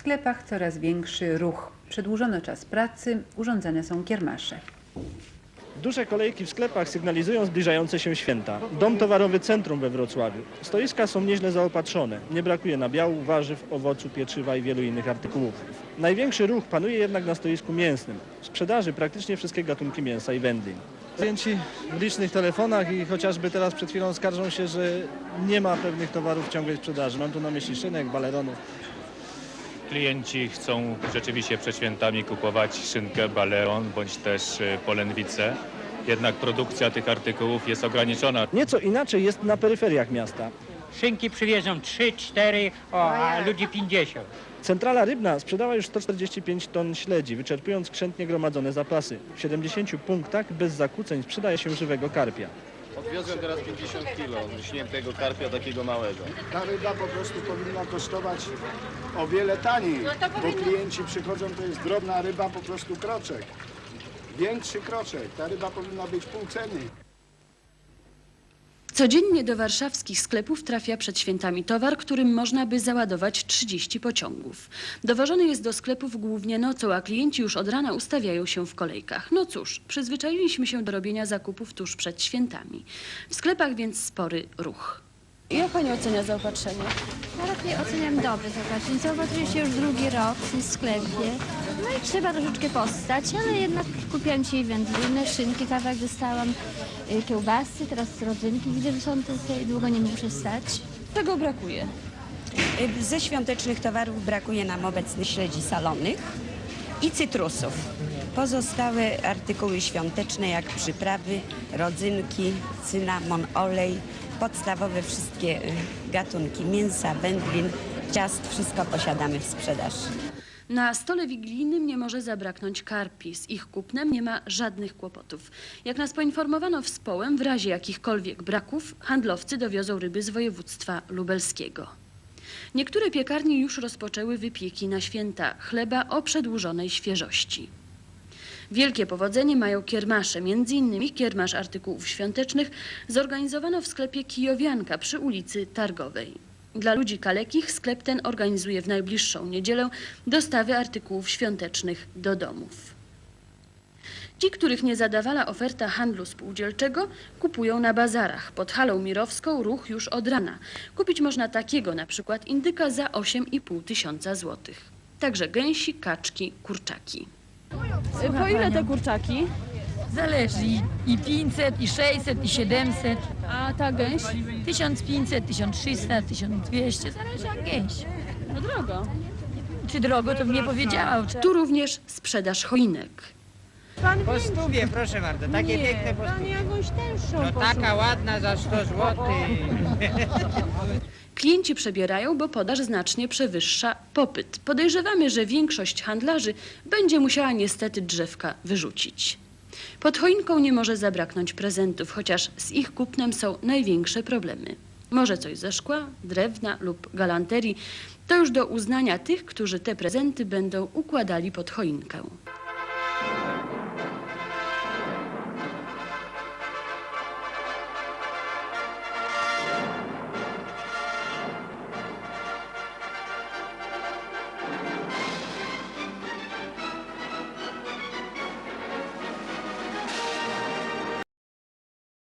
sklepach coraz większy ruch. Przedłużono czas pracy, urządzane są kiermasze. Duże kolejki w sklepach sygnalizują zbliżające się święta. Dom towarowy Centrum we Wrocławiu. Stoiska są nieźle zaopatrzone. Nie brakuje nabiału, warzyw, owocu, pieczywa i wielu innych artykułów. Największy ruch panuje jednak na stoisku mięsnym. W sprzedaży praktycznie wszystkie gatunki mięsa i wędlin. Klienci w licznych telefonach i chociażby teraz przed chwilą skarżą się, że nie ma pewnych towarów w ciągłej sprzedaży. Mam tu na myśli szynek, baleronów. Klienci chcą rzeczywiście przed świętami kupować szynkę, baleon bądź też e, polędwicę. Jednak produkcja tych artykułów jest ograniczona. Nieco inaczej jest na peryferiach miasta. Szynki przywiezą 3, 4, o, a ludzi 50. Centrala Rybna sprzedała już 145 ton śledzi, wyczerpując skrzętnie gromadzone zapasy. W 70 punktach bez zakłóceń sprzedaje się żywego karpia. Odwiozłem teraz 50 kilo śniętego karpia takiego małego. Ta ryba po prostu powinna kosztować o wiele taniej, bo klienci przychodzą, to jest drobna ryba, po prostu kroczek. Większy kroczek. Ta ryba powinna być pół ceny. Codziennie do warszawskich sklepów trafia przed świętami towar, którym można by załadować 30 pociągów. Dowożony jest do sklepów głównie nocą, a klienci już od rana ustawiają się w kolejkach. No cóż, przyzwyczailiśmy się do robienia zakupów tuż przed świętami. W sklepach więc spory ruch. Jak pani ocenia zaopatrzenie? Ja raczej oceniam dobre zobaczenie. Zaopatruję się już drugi rok w tym sklepie. No i trzeba troszeczkę postać, ale jednak kupiłam dzisiaj wędliny, szynki kawałek dostałam, y, kiełbasy, teraz rodzynki. Widzę, że są tutaj, długo nie muszę stać. Czego brakuje? Y, Ze świątecznych towarów brakuje nam obecnie śledzi salonych i cytrusów. Pozostałe artykuły świąteczne jak przyprawy, rodzynki, cynamon, olej, podstawowe wszystkie y, gatunki mięsa, wędlin, ciast, wszystko posiadamy w sprzedaży. Na stole wigilijnym nie może zabraknąć karpi. Z ich kupnem nie ma żadnych kłopotów. Jak nas poinformowano w Społem, w razie jakichkolwiek braków, handlowcy dowiozą ryby z województwa lubelskiego. Niektóre piekarnie już rozpoczęły wypieki na święta chleba o przedłużonej świeżości. Wielkie powodzenie mają kiermasze, między innymi kiermasz artykułów świątecznych zorganizowano w sklepie Kijowianka przy ulicy Targowej. Dla ludzi kalekich sklep ten organizuje w najbliższą niedzielę dostawy artykułów świątecznych do domów. Ci, których nie zadawala oferta handlu spółdzielczego, kupują na bazarach. Pod halą mirowską ruch już od rana. Kupić można takiego na przykład indyka za 8,5 tysiąca złotych. Także gęsi, kaczki, kurczaki. Po ile te kurczaki? Zależy i- i 500, i 600, i 700, A ta gęś? 1500, 1300, 1200, zależy jak gęś. No drogo. Czy drogo, to bym nie powiedziała. Tu również sprzedaż choinek. Po stówie, proszę bardzo, takie piękne po stówie. jakąś tęższą No taka ładna za 100 zł. Klienci przebierają, bo podaż znacznie przewyższa popyt. Podejrzewamy, że większość handlarzy będzie musiała niestety drzewka wyrzucić. Pod choinką nie może zabraknąć prezentów, chociaż z ich kupnem są największe problemy. Może coś ze szkła, drewna lub galanterii. To już do uznania tych, którzy te prezenty będą układali pod choinkę.